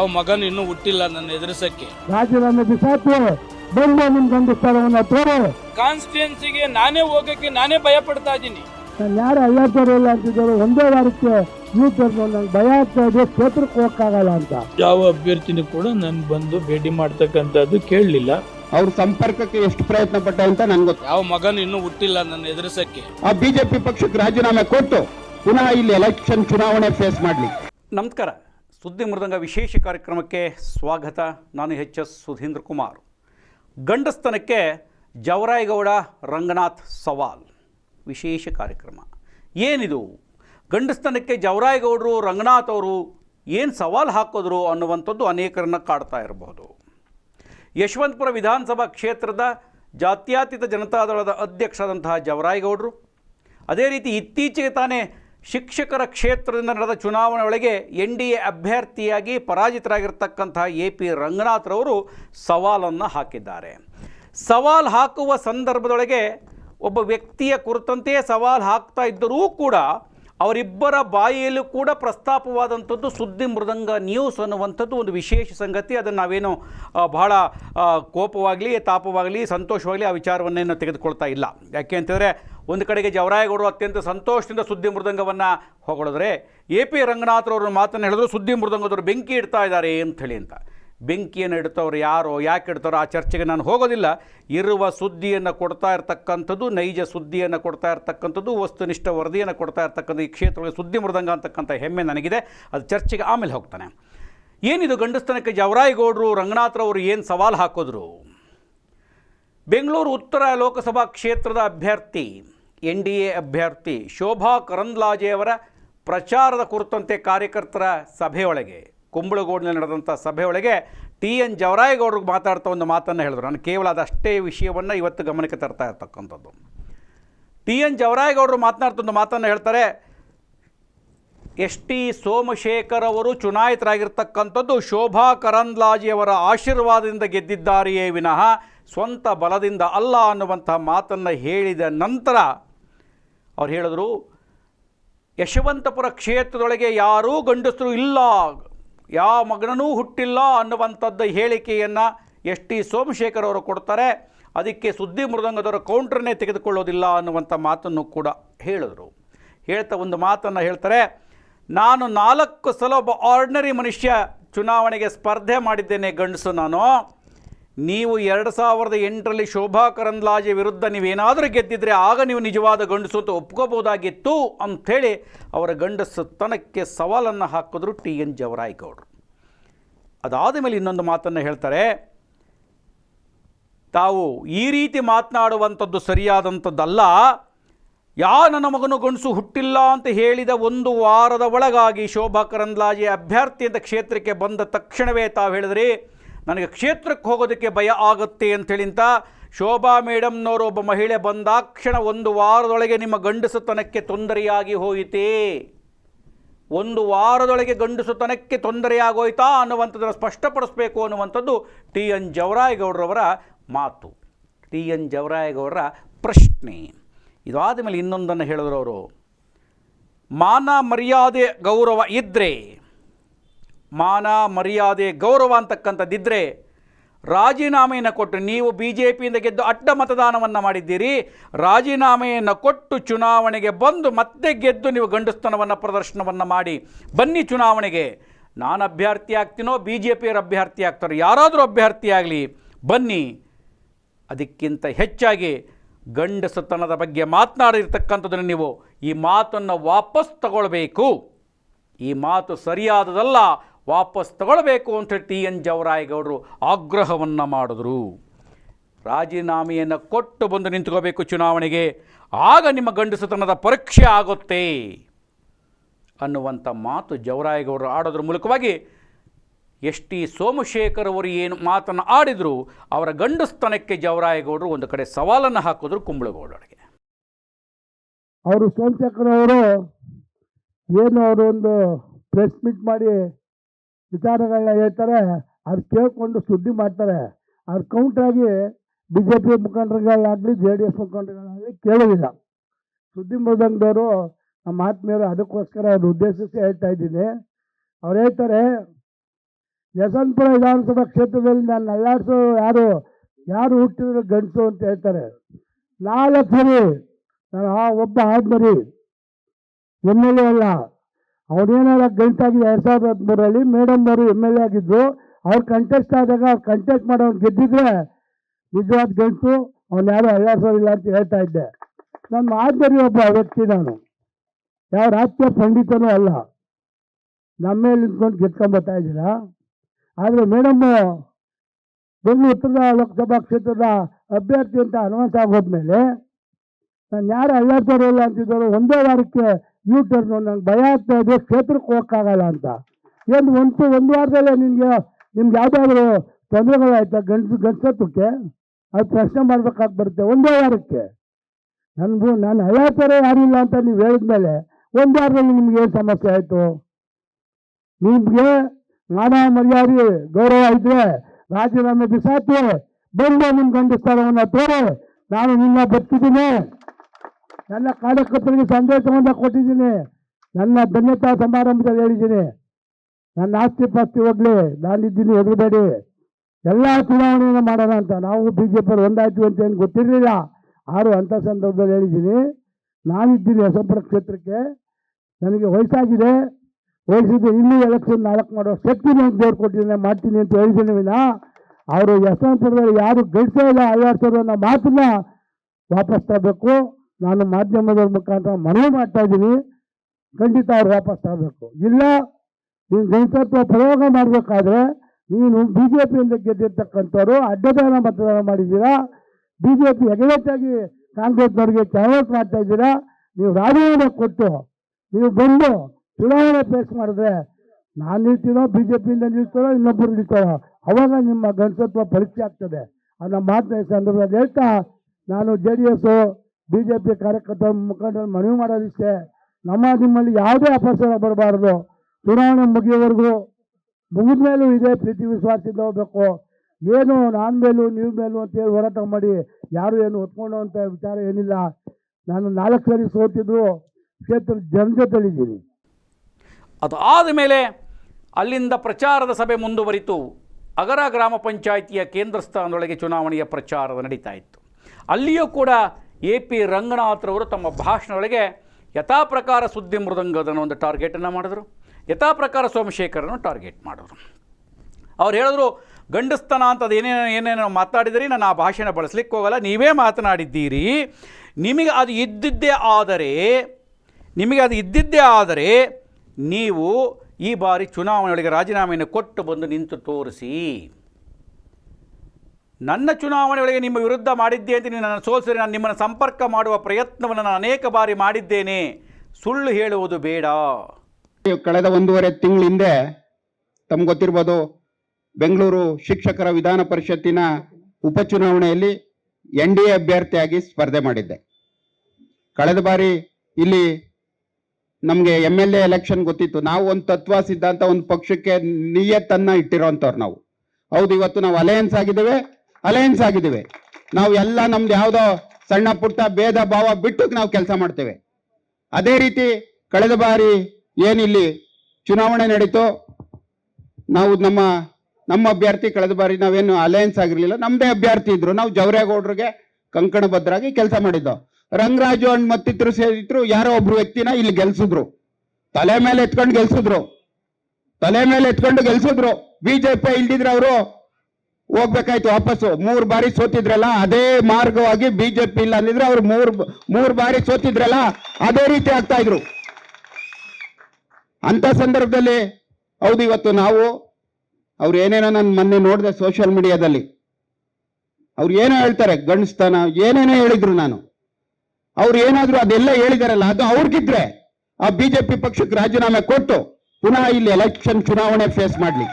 ಯಾವ ಮಗನು ಇನ್ನೂ ಹುಟ್ಟಿಲ್ಲ ನನ್ನ ಎದುರಿಸಕ್ಕೆ. ರಾಜೀನಾಮೆ ಬಿಸಾಕಿ ಬಂದು ನಿಮ್ ಗಂಡು ಸ್ಥಳವನ್ನ ತೋರಿ. ಕಾನ್ಸ್ಟಿಟ್ಯೂನ್ಸಿಗೆ ನಾನೇ ಹೋಗಕ್ಕೆ ನಾನೇ ಭಯ ಪಡ್ತಾ ಇದ್ದೀನಿ. ನಾನು ಯಾರು ಅಯ್ಯಾಚಾರ ಇಲ್ಲ ಅಂತಿದ್ದಾರೆ ಒಂದೇ ವಾರಕ್ಕೆ ನಂಗೆ ಭಯ ಆಗ್ತಾ ಇದೆ ಕ್ಷೇತ್ರಕ್ಕೆ ಹೋಗಕ್ಕಾಗಲ್ಲ ಅಂತ. ಯಾವ ಅಭ್ಯರ್ಥಿನೂ ಕೂಡ ನಾನು ಬಂದು ಭೇಟಿ ಮಾಡ್ತಕ್ಕಂಥದ್ದು ಕೇಳಲಿಲ್ಲ. ಅವ್ರ ಸಂಪರ್ಕಕ್ಕೆ ಎಷ್ಟು ಪ್ರಯತ್ನ ಪಟ್ಟ ಅಂತ ನನ್ಗೆ ಗೊತ್ತು. ಯಾವ ಮಗನು ಇನ್ನೂ ಹುಟ್ಟಿಲ್ಲ ನನ್ನ ಎದುರಿಸಕ್ಕೆ. ಆ ಬಿಜೆಪಿ ಪಕ್ಷಕ್ಕೆ ರಾಜೀನಾಮೆ ಕೊಟ್ಟು ಪುನಃ ಇಲ್ಲಿ ಎಲೆಕ್ಷನ್ ಚುನಾವಣೆ ಫೇಸ್ ಮಾಡ್ಲಿ ನಮಸ್ಕಾರ. ಸುದ್ದಿ ಮೃದಂಗ ವಿಶೇಷ ಕಾರ್ಯಕ್ರಮಕ್ಕೆ ಸ್ವಾಗತ. ನಾನು ಎಚ್ ಎಸ್ ಸುಧೀಂದ್ರ ಕುಮಾರ್. ಗಂಡಸ್ತನಕ್ಕೆ ಜವರಾಯಗೌಡ ರಂಗನಾಥ್ ಸವಾಲ್. ವಿಶೇಷ ಕಾರ್ಯಕ್ರಮ. ಏನಿದು? ಗಂಡಸ್ತನಕ್ಕೆ ಜವರಾಯಗೌಡರು, ರಂಗನಾಥ್ ಅವರು ಏನು ಸವಾಲು ಹಾಕಿದ್ರು ಅನ್ನುವಂಥದ್ದು ಅನೇಕರನ್ನು ಕಾಡ್ತಾ ಇರಬಹುದು ಯಶವಂತಪುರ ವಿಧಾನಸಭಾ ಕ್ಷೇತ್ರದ ಜಾತ್ಯಾತೀತ ಜನತಾದಳದ ಅಧ್ಯಕ್ಷರಾದಂತಹ ಜವರಾಯಗೌಡರು, ಅದೇ ರೀತಿ ಇತ್ತೀಚೆಗೆ ತಾನೇ ಶಿಕ್ಷಕರ ಕ್ಷೇತ್ರದಿಂದ ನಡೆದ ಚುನಾವಣೆ ಒಳಗೆ ಎನ್ ಡಿ ಎ ಅಭ್ಯರ್ಥಿಯಾಗಿ ಪರಾಜಿತರಾಗಿರ್ತಕ್ಕಂತಹ ಎ ಪಿ ರಂಗನಾಥ್ರವರು ಸವಾಲನ್ನು ಹಾಕಿದ್ದಾರೆ. ಸವಾಲು ಹಾಕುವ ಸಂದರ್ಭದೊಳಗೆ ಒಬ್ಬ ವ್ಯಕ್ತಿಯ ಕುರಿತಂತೆಯೇ ಸವಾಲು ಹಾಕ್ತಾ ಇದ್ದರೂ ಕೂಡ ಅವರಿಬ್ಬರ ಬಾಯಿಯಲ್ಲೂ ಕೂಡ ಪ್ರಸ್ತಾಪವಾದಂಥದ್ದು ಸುದ್ದಿ ಮೃದಂಗ ನ್ಯೂಸ್ ಅನ್ನುವಂಥದ್ದು ಒಂದು ವಿಶೇಷ ಸಂಗತಿ. ಅದನ್ನು ನಾವೇನು ಬಹಳ ಕೋಪವಾಗಲಿ, ತಾಪವಾಗಲಿ, ಸಂತೋಷವಾಗಲಿ ಆ ವಿಚಾರವನ್ನೇನು ತೆಗೆದುಕೊಳ್ತಾ ಇಲ್ಲ. ಯಾಕೆ ಅಂತಂದರೆ ಒಂದು ಕಡೆಗೆ ಜವರಾಯಗೌಡರು ಅತ್ಯಂತ ಸಂತೋಷದಿಂದ ಸುದ್ದಿ ಮೃದಂಗವನ್ನು ಹೊಗಳಿದ್ರೆ ಎ ಪಿ ರಂಗನಾಥ್ರವ್ರ ಮಾತನ್ನು ಹೇಳಿದ್ರು, ಸುದ್ದಿ ಮೃದಂಗದವರು ಬೆಂಕಿ ಇಡ್ತಾ ಇದ್ದಾರೆ ಅಂಥೇಳಿ ಅಂತ. ಬೆಂಕಿಯನ್ನು ಇಡ್ತವ್ರು ಯಾರೋ, ಯಾಕೆ ಇಡ್ತಾರೋ ಆ ಚರ್ಚೆಗೆ ನಾನು ಹೋಗೋದಿಲ್ಲ. ಇರುವ ಸುದ್ದಿಯನ್ನು ಕೊಡ್ತಾ ಇರ್ತಕ್ಕಂಥದ್ದು, ನೈಜ ಸುದ್ದಿಯನ್ನು ಕೊಡ್ತಾ ಇರ್ತಕ್ಕಂಥದ್ದು, ವಸ್ತುನಿಷ್ಠ ವರದಿಯನ್ನು ಕೊಡ್ತಾ ಇರ್ತಕ್ಕಂಥ ಈ ಕ್ಷೇತ್ರಗಳಿಗೆ ಸುದ್ದಿ ಮೃದಂಗ ಅಂತಕ್ಕಂಥ ಹೆಮ್ಮೆ ನನಗಿದೆ. ಅದು ಚರ್ಚೆಗೆ ಆಮೇಲೆ ಹೋಗ್ತಾನೆ. ಏನಿದು ಗಂಡಸ್ತನಕ್ಕೆ ಜವರಾಯಗೌಡರು ರಂಗನಾಥರವರು ಏನು ಸವಾಲು ಹಾಕಿದ್ರು? ಬೆಂಗಳೂರು ಉತ್ತರ ಲೋಕಸಭಾ ಕ್ಷೇತ್ರದ ಅಭ್ಯರ್ಥಿ ಎನ್ ಡಿ ಎ ಅಭ್ಯರ್ಥಿ ಶೋಭಾ ಕರಂದ್ಲಾಜೆಯವರ ಪ್ರಚಾರದ ಕುರಿತಂತೆ ಕಾರ್ಯಕರ್ತರ ಸಭೆಯೊಳಗೆ, ಕುಂಬಳಗೋಡಿನಲ್ಲಿ ನಡೆದಂಥ ಸಭೆಯೊಳಗೆ ಟಿ ಎನ್ ಜವರಾಯಗೌಡರಿಗೆ ಮಾತಾಡ್ತಾ ಒಂದು ಮಾತನ್ನು ಹೇಳಿದ್ರು. ನಾನು ಕೇವಲ ಅದಷ್ಟೇ ವಿಷಯವನ್ನು ಇವತ್ತು ಗಮನಕ್ಕೆ ತರ್ತಾ ಇರ್ತಕ್ಕಂಥದ್ದು. ಟಿ ಎನ್ ಜವರಾಯಗೌಡರು ಮಾತನಾಡ್ತಾ ಒಂದು ಮಾತನ್ನು ಹೇಳ್ತಾರೆ ಎಸ್ ಟಿ ಸೋಮಶೇಖರ್ ಅವರು ಚುನಾಯಿತರಾಗಿರ್ತಕ್ಕಂಥದ್ದು ಶೋಭಾ ಕರಂದ್ಲಾಜಿಯವರ ಆಶೀರ್ವಾದದಿಂದ ಗೆದ್ದಿದ್ದಾರೆಯೇ ವಿನಃ ಸ್ವಂತ ಬಲದಿಂದ ಅಲ್ಲ ಅನ್ನುವಂಥ ಮಾತನ್ನು ಹೇಳಿದ ನಂತರ ಅವ್ರು ಹೇಳಿದ್ರು, ಯಶವಂತಪುರ ಕ್ಷೇತ್ರದೊಳಗೆ ಯಾರೂ ಗಂಡಸರು ಇಲ್ಲ, ಯಾವ ಮಗನೂ ಹುಟ್ಟಿಲ್ಲ ಅನ್ನುವಂಥದ್ದು ಹೇಳಿಕೆಯನ್ನು ಎಸ್ ಟಿ ಸೋಮಶೇಖರ್ ಅವರು ಕೊಡ್ತಾರೆ. ಅದಕ್ಕೆ ಸುದ್ದಿ ಮೃದಂಗದವರ ಕೌಂಟ್ರನ್ನೇ ತೆಗೆದುಕೊಳ್ಳೋದಿಲ್ಲ ಅನ್ನುವಂಥ ಮಾತನ್ನು ಕೂಡ ಹೇಳಿದರು. ಹೇಳ್ತಾ ಒಂದು ಮಾತನ್ನು ಹೇಳ್ತಾರೆ, ನಾನು ನಾಲ್ಕು ಸಲ ಒಬ್ಬ ಆರ್ಡಿನರಿ ಮನುಷ್ಯ ಚುನಾವಣೆಗೆ ಸ್ಪರ್ಧೆ ಮಾಡಿದ್ದೇನೆ ಗಂಡಸು ನಾನು. ನೀವು ಎರಡು ಸಾವಿರದ ಎಂಟರಲ್ಲಿ ಶೋಭಾ ಕರಂದ್ಲಾಜೆ ವಿರುದ್ಧ ನೀವೇನಾದರೂ ಗೆದ್ದಿದ್ರೆ ಆಗ ನೀವು ನಿಜವಾದ ಗಂಡಸು ಅಂತ ಒಪ್ಕೋಬೋದಾಗಿತ್ತು ಅಂಥೇಳಿ ಅವರ ಗಂಡಸುತನಕ್ಕೆ ಸವಾಲನ್ನು ಹಾಕಿದ್ರು ಟಿ ಎನ್ ಜವರಾಯಗೌಡರು ಅದಾದ ಮೇಲೆ ಇನ್ನೊಂದು ಮಾತನ್ನು ಹೇಳ್ತಾರೆ, ತಾವು ಈ ರೀತಿ ಮಾತನಾಡುವಂಥದ್ದು ಸರಿಯಾದಂಥದ್ದಲ್ಲ, ಯಾ ನನ್ನ ಮಗನು ಗಂಡಸು ಹುಟ್ಟಿಲ್ಲ ಅಂತ ಹೇಳಿದ ಒಂದು ವಾರದ ಒಳಗಾಗಿ ಶೋಭಾ ಕರಂದ್ಲಾಜೆ ಅಭ್ಯರ್ಥಿ ಅಂತ ಕ್ಷೇತ್ರಕ್ಕೆ ಬಂದ ತಕ್ಷಣವೇ ತಾವು ಹೇಳಿದ್ರಿ ನನಗೆ ಕ್ಷೇತ್ರಕ್ಕೆ ಹೋಗೋದಕ್ಕೆ ಭಯ ಆಗುತ್ತೆ ಅಂಥೇಳಿಂತ ಶೋಭಾ ಮೇಡಮ್ನವರು ಒಬ್ಬ ಮಹಿಳೆ ಬಂದಾಕ್ಷಣ ಒಂದು ವಾರದೊಳಗೆ ನಿಮ್ಮ ಗಂಡಸುತನಕ್ಕೆ ತೊಂದರೆಯಾಗಿ ಹೋಯಿತೇ. ಒಂದು ವಾರದೊಳಗೆ ಗಂಡಸುತನಕ್ಕೆ ತೊಂದರೆಯಾಗೋಯ್ತಾ ಅನ್ನುವಂಥದ್ದನ್ನು ಸ್ಪಷ್ಟಪಡಿಸಬೇಕು ಅನ್ನುವಂಥದ್ದು ಟಿ. ಎನ್. ಜವರಾಯಗೌಡರವರ ಮಾತು. ಟಿ. ಎನ್. ಜವರಾಯಗೌಡರ ಪ್ರಶ್ನೆ. ಇದಾದ ಮೇಲೆ ಇನ್ನೊಂದನ್ನು ಹೇಳಿದ್ರು ಅವರು. ಮಾನ ಮರ್ಯಾದೆ ಗೌರವ ಇದ್ದರೆ ಮಾನ ಮರ್ಯಾದೆ ಗೌರವ ಅಂತಕ್ಕಂಥದ್ದಿದ್ದರೆ ರಾಜೀನಾಮೆಯನ್ನು ಕೊಟ್ಟು ನೀವು ಬಿ ಜೆ ಪಿಯಿಂದ ಗೆದ್ದು ಅಡ್ಡ ಮತದಾನವನ್ನು ಮಾಡಿದ್ದೀರಿ, ರಾಜೀನಾಮೆಯನ್ನು ಕೊಟ್ಟು ಚುನಾವಣೆಗೆ ಬಂದು ಮತ್ತೆ ಗೆದ್ದು ನೀವು ಗಂಡಸ್ತನವನ್ನು ಪ್ರದರ್ಶನವನ್ನು ಮಾಡಿ, ಬನ್ನಿ ಚುನಾವಣೆಗೆ. ನಾನು ಅಭ್ಯರ್ಥಿ ಆಗ್ತೀನೋ ಬಿ ಜೆ ಪಿಯರ ಅಭ್ಯರ್ಥಿ ಆಗ್ತಾರೋ, ಯಾರಾದರೂ ಅಭ್ಯರ್ಥಿ ಆಗಲಿ, ಬನ್ನಿ. ಅದಕ್ಕಿಂತ ಹೆಚ್ಚಾಗಿ ಗಂಡಸತನದ ಬಗ್ಗೆ ಮಾತನಾಡಿರ್ತಕ್ಕಂಥದ್ದನ್ನು ನೀವು ಈ ಮಾತನ್ನು ವಾಪಸ್ ತಗೊಳ್ಬೇಕು. ಈ ಮಾತು ಸರಿಯಾದದಲ್ಲ ವಾಪಸ್ ತಗೊಳ್ಬೇಕು ಅಂತ ಟಿ ಎನ್ ಜವರಾಯಗೌಡರು ಆಗ್ರಹವನ್ನು ಮಾಡಿದ್ರು. ರಾಜೀನಾಮೆಯನ್ನು ಕೊಟ್ಟು ಬಂದು ನಿಂತ್ಕೋಬೇಕು ಚುನಾವಣೆಗೆ. ಆಗ ನಿಮ್ಮ ಗಂಡಸುತನದ ಪರೀಕ್ಷೆ ಆಗುತ್ತೆ ಅನ್ನುವಂಥ ಮಾತು ಜವರಾಯಗೌಡರು ಆಡೋದ್ರ ಮೂಲಕವಾಗಿ ಎಸ್ ಟಿ ಸೋಮಶೇಖರ್ ಅವರು ಏನು ಮಾತನ್ನು ಆಡಿದರು, ಅವರ ಗಂಡಸ್ತನಕ್ಕೆ ಜವರಾಯಗೌಡರು ಒಂದು ಕಡೆ ಸವಾಲನ್ನು ಹಾಕಿದ್ರು ಕುಂಬಳಗೌಡರಿಗೆ ಅವರು ಸೋಮಶೇಖರ್ ಅವರು ಏನು ಅವರು ಒಂದು ಪ್ರೆಸ್ ಮೀಟ್ ಮಾಡಿ ವಿಚಾರಗಳನ್ನ ಹೇಳ್ತಾರೆ ಅದು ಕೇಳಿಕೊಂಡು ಸುದ್ದಿ ಮಾಡ್ತಾರೆ. ಅವ್ರು ಕೌಂಟ್ರಾಗಿ ಬಿ ಜೆ ಪಿ ಮುಖಂಡರುಗಳಾಗಲಿ ಜೆ ಡಿ ಎಸ್ ಮುಖಂಡರುಗಳಾಗಲಿ ಕೇಳೋದಿಲ್ಲ. ಸುದ್ದಿ ಮೃದಂಗದವರು ನಮ್ಮ ಆತ್ಮೀಯರು ಅದಕ್ಕೋಸ್ಕರ ಅವ್ರು ಉದ್ದೇಶಿಸಿ ಹೇಳ್ತಾ ಇದ್ದೀನಿ. ಅವ್ರು ಹೇಳ್ತಾರೆ, ಯಶವಂತಪುರ ವಿಧಾನಸಭಾ ಕ್ಷೇತ್ರದಲ್ಲಿ ನಾನು ನಲ್ಲಾಡ್ಸು ಯಾರು ಯಾರು ಹುಟ್ಟಿದ್ರು ಗಂಡಸು ಅಂತ ಹೇಳ್ತಾರೆ. ನಾಲ್ಕು ಸರಿ, ನಾನು ಆ ಒಬ್ಬ ಆದ್ಮರಿ, ಎಂ ಎಲ್ ಎ ಅಲ್ಲ. ಅವನೇನಾರ ಗಂಟಾಗಿ ಎರಡು ಸಾವಿರದ ಹದಿಮೂರಲ್ಲಿ ಮೇಡಮ್ ಅವರು ಎಂ ಎಲ್ ಎ ಆಗಿದ್ರು. ಅವ್ರು ಕಂಟೆಸ್ಟ್ ಆದಾಗ ಅವ್ರು ಕಂಟೆಸ್ಟ್ ಗೆದ್ದಿದ್ರೆ ನಿಜವಾದ ಗಂಟು, ಅವ್ನು ಯಾರು ಅಲ್ಲಾಡ್ಸೋದಿಲ್ಲ ಅಂತ ಹೇಳ್ತಾ ಇದ್ದೆ. ನನ್ನ ಮಾದರಿ ಒಬ್ಬ ವ್ಯಕ್ತಿ ನಾನು. ಯಾವ ರಾಜಕೀಯ ಪಂಡಿತನೂ ಅಲ್ಲ. ನಮ್ಮ ಮೇಲೆ ನಿಂತ್ಕೊಂಡು ಗೆದ್ಕೊಂಬರ್ತಾ ಇದ್ದೀರಾ? ಆದರೆ ಮೇಡಮ್ಮು ಬೆಂಗಳೂರು ಉತ್ತರ ಲೋಕಸಭಾ ಕ್ಷೇತ್ರದ ಅಭ್ಯರ್ಥಿ ಅಂತ ಅನೌನ್ಸ್ ಆಗೋದ್ಮೇಲೆ, ನಾನು ಯಾರು ಅಲ್ಲಾಡ್ತಾರಲ್ಲ ಅಂತಿದ್ದಾರೋ ಒಂದೇ ವಾರಕ್ಕೆ ಯೂ ಟರ್ನು ನಂಗೆ ಭಯ ಆಗ್ತಾ ಇದೆ, ಕ್ಷೇತ್ರಕ್ಕೆ ಹೋಗೋಕ್ಕಾಗಲ್ಲ ಅಂತ. ಏನು ಒಂದು ಒಂದು ವಾರದಲ್ಲೇ ನಿಮಗೆ ನಿಮ್ಗೆ ಯಾವುದಾದ್ರು ತೊಂದರೆಗಳಾಯ್ತಾ ಗಂಟು ಗಂಡಸತ್ವಕ್ಕೆ ಅದು ಪ್ರಶ್ನೆ ಮಾಡ್ಬೇಕಾಗಿ ಬರುತ್ತೆ, ಒಂದೇ ವಾರಕ್ಕೆ. ನನಗೂ ನಾನು ಥರ ಯಾರಿಲ್ಲ ಅಂತ ನೀವು ಹೇಳಿದ್ಮೇಲೆ ಒಂದು ವಾರದಲ್ಲಿ ನಿಮ್ಗೆ ಏನು ಸಮಸ್ಯೆ ಆಯಿತು? ನಿಮಗೆ ಮಾನ ಮರ್ಯಾದೆ, ಗೌರವ ಇದ್ರೆ ರಾಜೀನಾಮೆ ಬಿಸಾಕಿ ಬಂದು ನಿಮ್ಮ ಗಂಡಸ್ಥಾನವನ್ನ ತೋರೆ, ನಾನು ನಿನ್ನ ಬದುಕಿದ್ದೀನಿ ನನ್ನ ಕಾರ್ಯಕರ್ತರಿಗೆ ಸಂದೇಶವನ್ನು ಕೊಟ್ಟಿದ್ದೀನಿ. ನನ್ನ ಧನ್ಯತಾ ಸಮಾರಂಭದಲ್ಲಿ ಹೇಳಿದ್ದೀನಿ. ನನ್ನ ಆಸ್ತಿ ಪಾಸ್ತಿ ಹೋಗ್ಲಿ ನಾನಿದ್ದೀನಿ ಹೆದರಬೇಡಿ ಎಲ್ಲ ಚುನಾವಣೆಯನ್ನು ಮಾಡೋಣ ಅಂತ. ನಾವು ಬಿ ಜೆ ಪಿ ಒಂದಾಯ್ತು ಅಂತ ಏನು ಗೊತ್ತಿರಲಿಲ್ಲ. ಆರು ಅಂಥ ಸಂದರ್ಭದಲ್ಲಿ ಹೇಳಿದ್ದೀನಿ. ನಾನಿದ್ದೀನಿ ಹೊಸಪುರ ಕ್ಷೇತ್ರಕ್ಕೆ. ನನಗೆ ವಯಸ್ಸಾಗಿದೆ. ವಯಸ್ಸಿದ್ದು ಇನ್ನೂ ಎಲೆಕ್ಷನ್ ನಾಲ್ಕು ಮಾಡೋ ಶಕ್ತಿ ನನಗೆ ದೇವ್ರು ಕೊಟ್ಟಿದ್ದೀನಿ ಮಾಡ್ತೀನಿ ಅಂತ ಹೇಳಿದ್ದೀನಿ ವಿನ. ಅವರು ಯಶವಂತಪುರದಲ್ಲಿ ಯಾರು ಗಳಿಸೋ ಇಲ್ಲ ಐವತ್ತು ಅನ್ನೋ ಮಾತನ್ನ ವಾಪಸ್ ತರಬೇಕು. ನಾನು ಮಾಧ್ಯಮದ ಮುಖಾಂತರ ಮನವಿ ಮಾಡ್ತಾ ಇದ್ದೀನಿ. ಖಂಡಿತ ಅವ್ರು ವಾಪಸ್ ತರಬೇಕು ಇಲ್ಲ, ನೀನು ಗಣಿತತ್ವ ಪ್ರಯೋಗ ಮಾಡಬೇಕಾದ್ರೆ ನೀನು ಬಿ ಜೆ ಪಿಯಿಂದ ಗೆದ್ದಿರ್ತಕ್ಕಂಥವ್ರು ಅಡ್ಡದಾನ ಮತದಾನ ಮಾಡಿದ್ದೀರಾ? ಬಿ ಜೆ ಪಿ ಎಗಲೆಟ್ಟಾಗಿ ಕಾಂಗ್ರೆಸ್ನವ್ರಿಗೆ ಚಾಲೆಂಜ್ ಮಾಡ್ತಾ ಇದ್ದೀರಾ? ನೀವು ರಾಜೀನಾಮೆ ಕೊಟ್ಟು ನೀವು ಬಂದು ಚುನಾವಣೆ ಫೇಸ್ ಮಾಡಿದ್ರೆ ನಾನು ನಿಲ್ತೀನೋ ಬಿ ಜೆ ಪಿಯಿಂದ ನಿಲ್ತಾರೋ? ಇನ್ನೊಬ್ಬರು ನಿಲ್ತಾರೋ ಅವಾಗ ನಿಮ್ಮ ಗಣಿತತ್ವ ಪರೀಕ್ಷೆ ಆಗ್ತದೆ. ಅನ್ನೋ ಮಾತನ್ನ ಸಂದರ್ಭದಲ್ಲಿ ಹೇಳ್ತಾ ನಾನು J D S B J P ಕಾರ್ಯಕರ್ತರ ಮುಖಂಡರು ಮನವಿ ಮಾಡೋದಿಷ್ಟೇ. ನಮ್ಮ ನಿಮ್ಮಲ್ಲಿ ಯಾವುದೇ ಅಪಸರ ಬರಬಾರ್ದು. ಚುನಾವಣೆ ಮುಗಿಯೋವರೆಗೂ ಮುಗಿದ ಮೇಲೂ ಇದೇ ಪ್ರೀತಿ ವಿಶ್ವಾಸದಿಂದ ಹೋಗ್ಬೇಕು. ಏನು ನಾನು ಮೇಲೂ ನೀವು ಮೇಲೂ ಅಂತೇಳಿ ಹೋರಾಟ ಮಾಡಿ ಯಾರು ಏನು ಹೊತ್ಕೊಂಡು ಅಂತ ವಿಚಾರ ಏನಿಲ್ಲ. ನಾನು ನಾಲ್ಕು ಸರಿ ಸೋತಿದ್ರು, ಕ್ಷೇತ್ರ ಜನ ಜೊತೆಲಿದ್ದೀನಿ ಅದಾದ ಮೇಲೆ ಅಲ್ಲಿಂದ ಪ್ರಚಾರದ ಸಭೆ ಮುಂದುವರಿತು. ಅಗರ ಗ್ರಾಮ ಪಂಚಾಯಿತಿಯ ಕೇಂದ್ರ ಸ್ಥಾನದೊಳಗೆ ಚುನಾವಣೆಯ ಪ್ರಚಾರ ನಡೀತಾ ಇತ್ತು. ಅಲ್ಲಿಯೂ ಕೂಡ ಎ ಪಿ ರಂಗನಾಥ್ರವರು ತಮ್ಮ ಭಾಷಣದೊಳಗೆ ಯಥಾಪ್ರಕಾರ ಸುದ್ದಿ ಮೃದಂಗದನ್ನು ಒಂದು ಟಾರ್ಗೆಟನ್ನು ಮಾಡಿದ್ರು. ಯಥಾಪ್ರಕಾರ ಸೋಮಶೇಖರನ್ನು ಟಾರ್ಗೆಟ್ ಮಾಡಿದ್ರು. ಅವ್ರು ಹೇಳಿದ್ರು, ಗಂಡಸ್ತನ ಅಂತ ಏನೇನೋ ಏನೇನೋ ಮಾತಾಡಿದಿರಿ, ನಾನು ಆ ಭಾಷೆನ ಬಳಸಲಿಕ್ಕೆ ಹೋಗಲ್ಲ, ನೀವೇ ಮಾತನಾಡಿದ್ದೀರಿ. ನಿಮಗೆ ಅದು ಇದ್ದಿದ್ದೇ ಆದರೆ, ನಿಮಗೆ ಅದು ಇದ್ದಿದ್ದೇ ಆದರೆ, ನೀವು ಈ ಬಾರಿ ಚುನಾವಣೆಯೊಳಗೆ ರಾಜೀನಾಮೆಯನ್ನು ಕೊಟ್ಟು ಬಂದು ನಿಂತು ತೋರಿಸಿ. ನನ್ನ ಚುನಾವಣೆಗಳಿಗೆ ನಿಮ್ಮ ವಿರುದ್ಧ ಮಾಡಿದ್ದೆ ಅಂತ ನೀವು ನನ್ನ ಸೋಲ್ಸರಿ ನಾನು ನಿಮ್ಮನ್ನು ಸಂಪರ್ಕ ಮಾಡುವ ಪ್ರಯತ್ನವನ್ನು ನಾನು ಅನೇಕ ಬಾರಿ ಮಾಡಿದ್ದೇನೆ. ಸುಳ್ಳು ಹೇಳುವುದು ಬೇಡ. ಕಳೆದ ಒಂದೂವರೆ ತಿಂಗಳ ಹಿಂದೆ ತಮ್ಗೆ ಗೊತ್ತಿರ್ಬೋದು, ಬೆಂಗಳೂರು ಶಿಕ್ಷಕರ ವಿಧಾನ ಪರಿಷತ್ತಿನ ಉಪಚುನಾವಣೆಯಲ್ಲಿ ಎನ್ ಡಿ ಎ ಅಭ್ಯರ್ಥಿಯಾಗಿ ಸ್ಪರ್ಧೆ ಮಾಡಿದ್ದೆ. ಕಳೆದ ಬಾರಿ ಇಲ್ಲಿ ನಮಗೆ ಎಂ ಎಲ್ ಎ ಎಲೆಕ್ಷನ್ ಗೊತ್ತಿತ್ತು. ನಾವು ಒಂದು ತತ್ವ, ಸಿದ್ಧಾಂತ, ಒಂದು ಪಕ್ಷಕ್ಕೆ ನಿಯತ್ತನ್ನ ಇಟ್ಟಿರೋಂಥವ್ರು ನಾವು. ಹೌದು, ಇವತ್ತು ನಾವು ಅಲಯನ್ಸ್ ಆಗಿದ್ದೇವೆ. ಅಲಯನ್ಸ್ ಆಗಿದ್ದೇವೆ. ನಾವು ಎಲ್ಲ ನಮ್ದು ಯಾವುದೋ ಸಣ್ಣ ಪುಟ್ಟ ಭೇದ ಭಾವ ಬಿಟ್ಟು ನಾವು ಕೆಲಸ ಮಾಡ್ತೇವೆ. ಅದೇ ರೀತಿ ಕಳೆದ ಬಾರಿ ಏನಿಲ್ಲಿ ಚುನಾವಣೆ ನಡೀತು, ನಾವು ನಮ್ಮ ನಮ್ಮ ಅಭ್ಯರ್ಥಿ ಕಳೆದ ಬಾರಿ ನಾವೇನು ಅಲಯನ್ಸ್ ಆಗಿರಲಿಲ್ಲ. ನಮ್ಮದೇ ಅಭ್ಯರ್ಥಿ ಇದ್ರು. ನಾವು ಜವರೇಗೌಡರಿಗೆ ಕಂಕಣಬದ್ಧರಾಗಿ ಕೆಲಸ ಮಾಡಿದ್ದೋ. ರಂಗರಾಜು ಅಂಡ್ ಮತ್ತಿತರು ಸೇರಿದ್ರು. ಯಾರೋ ಒಬ್ರು ವ್ಯಕ್ತಿನ ಇಲ್ಲಿ ಗೆಲ್ಸಿದ್ರು. ತಲೆ ಮೇಲೆ ಎತ್ಕೊಂಡು ಗೆಲ್ಸಿದ್ರು. ತಲೆ ಮೇಲೆ ಎತ್ಕೊಂಡು ಗೆಲ್ಸಿದ್ರು. ಬಿಜೆಪಿ ಇಲ್ದಿದ್ರೆ ಅವರು ಹೋಗ್ಬೇಕಾಯ್ತು ವಾಪಸ್ಸು. ಮೂರು ಬಾರಿ ಸೋತಿದ್ರಲ್ಲ, ಅದೇ ಮಾರ್ಗವಾಗಿ ಬಿಜೆಪಿ ಇಲ್ಲ ಅಂದಿದ್ರೆ ಅವ್ರು ಮೂರು ಮೂರು ಬಾರಿ ಸೋತಿದ್ರಲ್ಲ, ಅದೇ ರೀತಿ ಆಗ್ತಾ ಇದ್ರು. ಅಂತ ಸಂದರ್ಭದಲ್ಲಿ, ಹೌದು, ಇವತ್ತು ನಾವು ಅವ್ರು ಏನೇನೋ ನಾನು ಮೊನ್ನೆ ನೋಡಿದೆ ಸೋಷಿಯಲ್ ಮೀಡಿಯಾದಲ್ಲಿ ಅವ್ರು ಏನೋ ಹೇಳ್ತಾರೆ ಗಂಡಸ್ತಾನ ಏನೇನೋ ಹೇಳಿದ್ರು ನಾನು. ಅವ್ರು ಏನಾದ್ರು ಅದೆಲ್ಲ ಹೇಳಿದಾರಲ್ಲ, ಅದು ಅವ್ರಿಗಿದ್ರೆ ಆ ಬಿಜೆಪಿ ಪಕ್ಷಕ್ಕೆ ರಾಜೀನಾಮೆ ಕೊಟ್ಟು, ಪುನಃ ಇಲ್ಲಿ ಎಲೆಕ್ಷನ್ ಚುನಾವಣೆ ಫೇಸ್ ಮಾಡ್ಲಿ.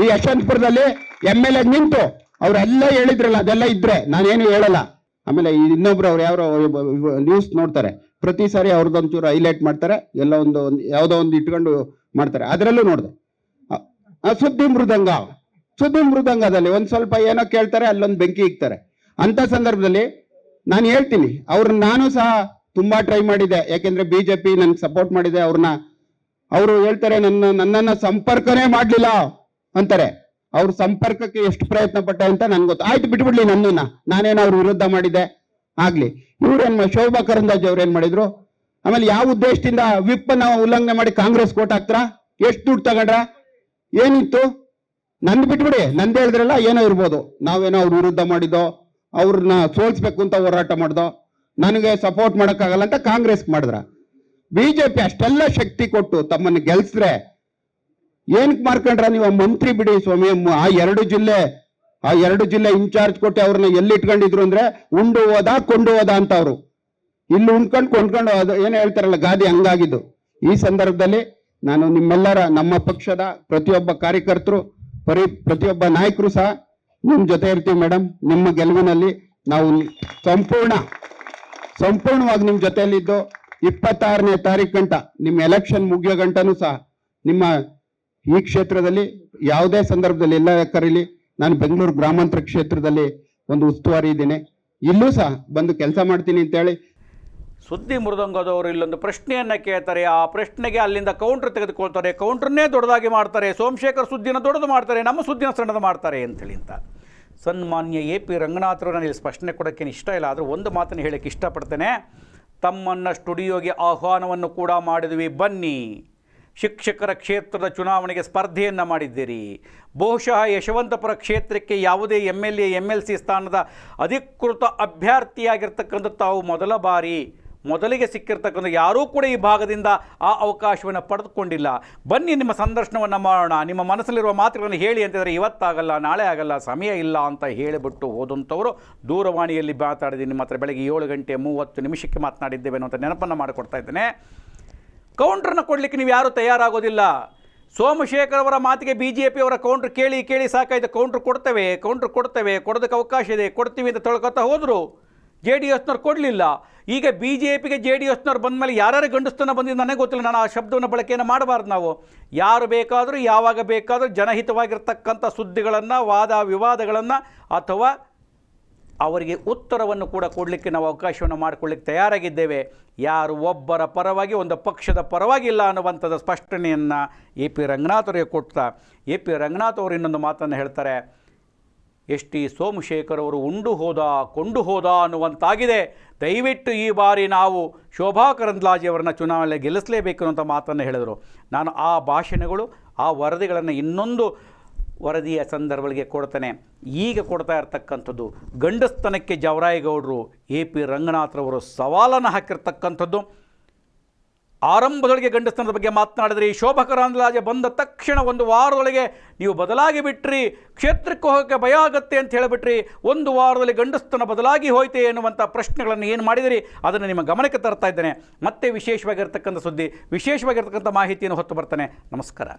ಈ ಯಶವಂತಪುರದಲ್ಲಿ ಎಂ ಎಲ್ ಎ ನಿಂತು ಅವರೆಲ್ಲ ಹೇಳಿದ್ರಲ್ಲ, ಅದೆಲ್ಲ ಇದ್ರೆ ನಾನೇನು ಹೇಳಲ್ಲ. ಆಮೇಲೆ ಇನ್ನೊಬ್ರು ಅವ್ರು ಯಾರು ನ್ಯೂಸ್ ನೋಡ್ತಾರೆ. ಪ್ರತಿ ಸಾರಿ ಅವ್ರದ್ದೊಂಚೂರು ಹೈಲೈಟ್ ಮಾಡ್ತಾರೆ, ಎಲ್ಲ ಒಂದು ಯಾವುದೋ ಒಂದು ಇಟ್ಕೊಂಡು ಮಾಡ್ತಾರೆ. ಅದರಲ್ಲೂ ನೋಡಿದೆ. ಸುದ್ದಿ ಮೃದಂಗ. ಸುದ್ದಿ ಮೃದಂಗದಲ್ಲಿ ಒಂದು ಸ್ವಲ್ಪ ಏನೋ ಕೇಳ್ತಾರೆ, ಅಲ್ಲೊಂದು ಬೆಂಕಿ ಇಕ್ತಾರೆ. ಅಂತ ಸಂದರ್ಭದಲ್ಲಿ ನಾನು ಹೇಳ್ತೀನಿ, ಅವ್ರನ್ನ ನಾನು ಸಹ ತುಂಬಾ ಟ್ರೈ ಮಾಡಿದೆ ಯಾಕೆಂದ್ರೆ ಬಿಜೆಪಿ ನನ್ಗೆ ಸಪೋರ್ಟ್ ಮಾಡಿದೆ, ಅವ್ರನ್ನ. ಅವರು ಹೇಳ್ತಾರೆ, ನನ್ನ, ನನ್ನನ್ನ ಸಂಪರ್ಕನೇ ಮಾಡಲಿಲ್ಲ ಅಂತಾರೆ. ಅವ್ರ ಸಂಪರ್ಕಕ್ಕೆ ಎಷ್ಟು ಪ್ರಯತ್ನ ಪಟ್ಟೆ ಅಂತ ನನ್ಗೆ ಗೊತ್ತು. ಆಯ್ತು, ಬಿಟ್ಬಿಡ್ಲಿ ನನ್ನನ್ನ. ನಾನೇನು ಅವ್ರ ವಿರುದ್ಧ ಮಾಡಿದ್ದೆ? ಆಗ್ಲಿ. ಇವ್ರೇನ್ ಶೋಭಾ ಕರಂದಾಜ್ ಅವ್ರು ಮಾಡಿದ್ರು? ಆಮೇಲೆ ಯಾವ ಉದ್ದೇಶದಿಂದ ವಿಪ್ ನಾವು ಉಲ್ಲಂಘನೆ ಮಾಡಿ ಕಾಂಗ್ರೆಸ್ ಕೋಟ್ ಹಾಕ್ತಾರ? ಎಷ್ಟು ದುಡ್ಡು ತಗೊಂಡ್ರ? ಏನಿತ್ತು? ನಂದು ಬಿಟ್ಬಿಡಿ. ನಂದು ಹೇಳಿದ್ರಲ್ಲ ಏನೋ ಇರ್ಬೋದು. ನಾವೇನೋ ಅವ್ರ ವಿರುದ್ಧ ಮಾಡಿದೋ ಅವ್ರನ್ನ ಸೋಲ್ಸ್ಬೇಕು ಅಂತ ಹೋರಾಟ ಮಾಡ್ದೋ, ನನಗೆ ಸಪೋರ್ಟ್ ಮಾಡೋಕ್ಕಾಗಲ್ಲ ಅಂತ ಕಾಂಗ್ರೆಸ್ ಮಾಡಿದ್ರ. ಬಿಜೆಪಿ ಅಷ್ಟೆಲ್ಲ ಶಕ್ತಿ ಕೊಟ್ಟು ತಮ್ಮನ್ನು ಗೆಲ್ಸಿದ್ರೆ ಏನಕ್ ಮಾರ್ಕೊಂಡ್ರ ನೀವು? ಮಂತ್ರಿ ಬಿಡಿ ಸ್ವಾಮಿ. ಆ ಎರಡು ಜಿಲ್ಲೆ, ಆ ಎರಡು ಜಿಲ್ಲೆ ಇನ್ಚಾರ್ಜ್ ಕೊಟ್ಟು ಅವ್ರನ್ನ ಎಲ್ಲಿ ಇಟ್ಕೊಂಡಿದ್ರು ಅಂದ್ರೆ, ಉಂಡು ಹೋದ, ಕೊಂಡು ಹೋದ ಅಂತ ಅವರು. ಇಲ್ಲಿ ಉಂಡ್ಕೊಂಡು ಕೊಂಡ್ಕೊಂಡು ಅದು ಏನು ಹೇಳ್ತಾರಲ್ಲ, ಗಾದಿ ಹಂಗಾಗಿದ್ದು. ಈ ಸಂದರ್ಭದಲ್ಲಿ ನಾನು ನಿಮ್ಮೆಲ್ಲರ, ನಮ್ಮ ಪಕ್ಷದ ಪ್ರತಿಯೊಬ್ಬ ಕಾರ್ಯಕರ್ತರು, ಪರಿ ಪ್ರತಿಯೊಬ್ಬ ನಾಯಕರು ಸಹ ನಿಮ್ ಜೊತೆ ಇರ್ತೀವಿ ಮೇಡಮ್ ನಿಮ್ಮ ಗೆಲುವಿನಲ್ಲಿ ನಾವು ಸಂಪೂರ್ಣ, ಸಂಪೂರ್ಣವಾಗಿ ನಿಮ್ ಜೊತೆಯಲ್ಲಿದ್ದು ಇಪ್ಪತ್ತಾರನೇ ತಾರೀಕು ಗಂಟ, ನಿಮ್ಮ ಎಲೆಕ್ಷನ್ ಮುಗಿಯೋ ಗಂಟನೂ ಸಹ ನಿಮ್ಮ ಈ ಕ್ಷೇತ್ರದಲ್ಲಿ ಯಾವುದೇ ಸಂದರ್ಭದಲ್ಲಿ ಎಲ್ಲ ಕರೀಲಿ ನಾನು ಬೆಂಗಳೂರು ಗ್ರಾಮಾಂತರ ಕ್ಷೇತ್ರದಲ್ಲಿ ಒಂದು ಉಸ್ತುವಾರಿ ಇದ್ದೀನಿ. ಇಲ್ಲೂ ಸಹ ಬಂದು ಕೆಲಸ ಮಾಡ್ತೀನಿ ಅಂತೇಳಿ. ಸುದ್ದಿ ಮೃದಂಗದವರು ಇಲ್ಲೊಂದು ಪ್ರಶ್ನೆಯನ್ನು ಕೇಳ್ತಾರೆ. ಆ ಪ್ರಶ್ನೆಗೆ ಅಲ್ಲಿಂದ ಕೌಂಟ್ರ್ ತೆಗೆದುಕೊಳ್ತಾರೆ. ಕೌಂಟ್ರನ್ನೇ ದೊಡ್ಡದಾಗಿ ಮಾಡ್ತಾರೆ. ಸೋಮಶೇಖರ್ ಸುದ್ದಿನ ದೊಡ್ಡದು ಮಾಡ್ತಾರೆ. ನಮ್ಮ ಸುದ್ದಿನ ಸಣ್ಣದು ಮಾಡ್ತಾರೆ ಅಂತೇಳಿ ಅಂತ. ಸನ್ಮಾನ್ಯ ಎ ಪಿ ರಂಗನಾಥರು ನನಗೆ ಸ್ಪಷ್ಟನೆ ಕೊಡೋಕ್ಕೇನು ಇಷ್ಟ ಇಲ್ಲ. ಆದರೂ ಒಂದು ಮಾತನ್ನು ಹೇಳಕ್ಕೆ ಇಷ್ಟಪಡ್ತೇನೆ. ತಮ್ಮನ್ನು ಸ್ಟುಡಿಯೋಗೆ ಆಹ್ವಾನವನ್ನು ಕೂಡ ಮಾಡಿದ್ವಿ. ಬನ್ನಿ. ಶಿಕ್ಷಕರ ಕ್ಷೇತ್ರದ ಚುನಾವಣೆಗೆ ಸ್ಪರ್ಧೆಯನ್ನು ಮಾಡಿದ್ದೀರಿ. ಬಹುಶಃ ಯಶವಂತಪುರ ಕ್ಷೇತ್ರಕ್ಕೆ ಯಾವುದೇ M L A M L C ಸ್ಥಾನದ ಅಧಿಕೃತ ಅಭ್ಯರ್ಥಿಯಾಗಿರ್ತಕ್ಕಂಥ ತಾವು ಮೊದಲ ಬಾರಿ, ಮೊದಲಿಗೆ ಸಿಕ್ಕಿರ್ತಕ್ಕಂಥ ಯಾರೂ ಕೂಡ ಈ ಭಾಗದಿಂದ ಆ ಅವಕಾಶವನ್ನು ಪಡೆದುಕೊಂಡಿಲ್ಲ. ಬನ್ನಿ ನಿಮ್ಮ ಸಂದರ್ಶನವನ್ನು ಮಾಡೋಣ. ನಿಮ್ಮ ಮನಸ್ಸಲ್ಲಿರುವ ಮಾತುಗಳನ್ನು ಹೇಳಿ ಅಂತಿದ್ರೆ ಇವತ್ತಾಗಲ್ಲ, ನಾಳೆ ಆಗಲ್ಲ, ಸಮಯ ಇಲ್ಲ ಅಂತ ಹೇಳಿಬಿಟ್ಟು ಹೋದಂಥವರು ದೂರವಾಣಿಯಲ್ಲಿ ಮಾತಾಡಿದ್ದೀನಿ. ನಿಮ್ಮ ಹತ್ರ ಬೆಳಗ್ಗೆ ಏಳು ಗಂಟೆ ಮೂವತ್ತು ನಿಮಿಷಕ್ಕೆ ಮಾತನಾಡಿದ್ದೇವೆ ಅನ್ನೋಂಥ ನೆನಪನ್ನು ಮಾಡಿಕೊಡ್ತಾ ಇದ್ದೇನೆ. ಕೌಂಟ್ರನ್ನ ಕೊಡಲಿಕ್ಕೆ ನೀವು ಯಾರೂ ತಯಾರಾಗೋದಿಲ್ಲ. ಸೋಮಶೇಖರ್ ಅವರ ಮಾತಿಗೆ ಬಿ ಜೆ ಪಿಯವರ ಕೌಂಟ್ರ್ ಕೇಳಿ ಕೇಳಿ ಸಾಕಾಯ್ತು. ಕೌಂಟ್ರ್ ಕೊಡ್ತೇವೆ ಕೌಂಟ್ರ್ ಕೊಡ್ತೇವೆ, ಕೊಡೋದಕ್ಕೆ ಅವಕಾಶ ಇದೆ, ಕೊಡ್ತೀವಿ ಅಂತ ತೊಳ್ಕೊತಾ ಹೋದರು. ಜೆ ಡಿ ಎಸ್ನವ್ರು ಕೊಡಲಿಲ್ಲ. ಈಗ ಬಿ ಜೆ ಪಿಗೆ ಜೆ ಡಿ ಎಸ್ನವ್ರು ಬಂದ ಮೇಲೆ ಯಾರ್ಯಾರು ಗಂಡಸ್ತನ ಬಂದಿದ್ದು ನನಗೆ ಗೊತ್ತಿಲ್ಲ. ನಾನು ಆ ಶಬ್ದವನ್ನು ಬಳಕೆಯನ್ನು ಮಾಡಬಾರ್ದು ನಾವು. ಯಾರು ಬೇಕಾದರೂ, ಯಾವಾಗ ಬೇಕಾದರೂ ಜನಹಿತವಾಗಿರ್ತಕ್ಕಂಥ ಸುದ್ದಿಗಳನ್ನು, ವಾದ ವಿವಾದಗಳನ್ನು ಅಥವಾ ಅವರಿಗೆ ಉತ್ತರವನ್ನು ಕೂಡ ಕೊಡಲಿಕ್ಕೆ ನಾವು ಅವಕಾಶವನ್ನು ಮಾಡಿಕೊಳ್ಳಿಕ್ಕೆ ತಯಾರಾಗಿದ್ದೇವೆ. ಯಾರು ಒಬ್ಬರ ಪರವಾಗಿ ಒಂದು ಪಕ್ಷದ ಪರವಾಗಿಲ್ಲ ಅನ್ನುವಂಥದ್ದು ಸ್ಪಷ್ಟನೆಯನ್ನು ಎ ಪಿ ರಂಗನಾಥ್ ಅವರಿಗೆ ಕೊಡ್ತಾ, ಎ ಪಿ ರಂಗನಾಥ್ ಅವರು ಇನ್ನೊಂದು ಮಾತನ್ನು ಹೇಳ್ತಾರೆ, ಎಸ್ ಟಿ ಸೋಮಶೇಖರ್ ಅವರು ಉಂಡು ಹೋದ, ಕೊಂಡು ಹೋದ ಅನ್ನುವಂತಾಗಿದೆ. ದಯವಿಟ್ಟು ಈ ಬಾರಿ ನಾವು ಶೋಭಾ ಕರಂದ್ಲಾಜೆಯವರನ್ನ ಚುನಾವಣೆ ಗೆಲ್ಲಿಸಲೇಬೇಕು ಅನ್ನುವಂಥ ಮಾತನ್ನು ಹೇಳಿದರು. ನಾನು ಆ ಭಾಷಣಗಳು, ಆ ವರದಿಗಳನ್ನು ಇನ್ನೊಂದು ವರದಿಯ ಸಂದರ್ಭಗಳಿಗೆ ಕೊಡ್ತಾನೆ. ಈಗ ಕೊಡ್ತಾ ಇರತಕ್ಕಂಥದ್ದು ಗಂಡಸ್ತನಕ್ಕೆ ಜವರಾಯಗೌಡರು ಎ ಪಿ ರಂಗನಾಥ್ರವರು ಸವಾಲನ್ನು ಹಾಕಿರ್ತಕ್ಕಂಥದ್ದು. ಆರಂಭದೊಳಗೆ ಗಂಡಸ್ತನದ ಬಗ್ಗೆ ಮಾತನಾಡಿದರೆ ಈ ಶೋಭಾ ಬಂದ ತಕ್ಷಣ ಒಂದು ವಾರದೊಳಗೆ ನೀವು ಬದಲಾಗಿ ಬಿಟ್ರಿ, ಕ್ಷೇತ್ರಕ್ಕೆ ಹೋಗೋಕ್ಕೆ ಭಯ ಆಗುತ್ತೆ ಅಂತ ಹೇಳಿಬಿಟ್ರಿ, ಒಂದು ವಾರದಲ್ಲಿ ಗಂಡಸ್ತನ ಬದಲಾಗಿ ಹೋಯ್ತೆ ಎನ್ನುವಂಥ ಪ್ರಶ್ನೆಗಳನ್ನು ಏನು ಮಾಡಿದಿರಿ, ಅದನ್ನು ನಿಮ್ಮ ಗಮನಕ್ಕೆ ತರ್ತಾ ಇದ್ದೇನೆ. ಮತ್ತೆ ವಿಶೇಷವಾಗಿರ್ತಕ್ಕಂಥ ಸುದ್ದಿ, ವಿಶೇಷವಾಗಿರ್ತಕ್ಕಂಥ ಮಾಹಿತಿಯನ್ನು ಹೊತ್ತು ಬರ್ತಾನೆ. ನಮಸ್ಕಾರ.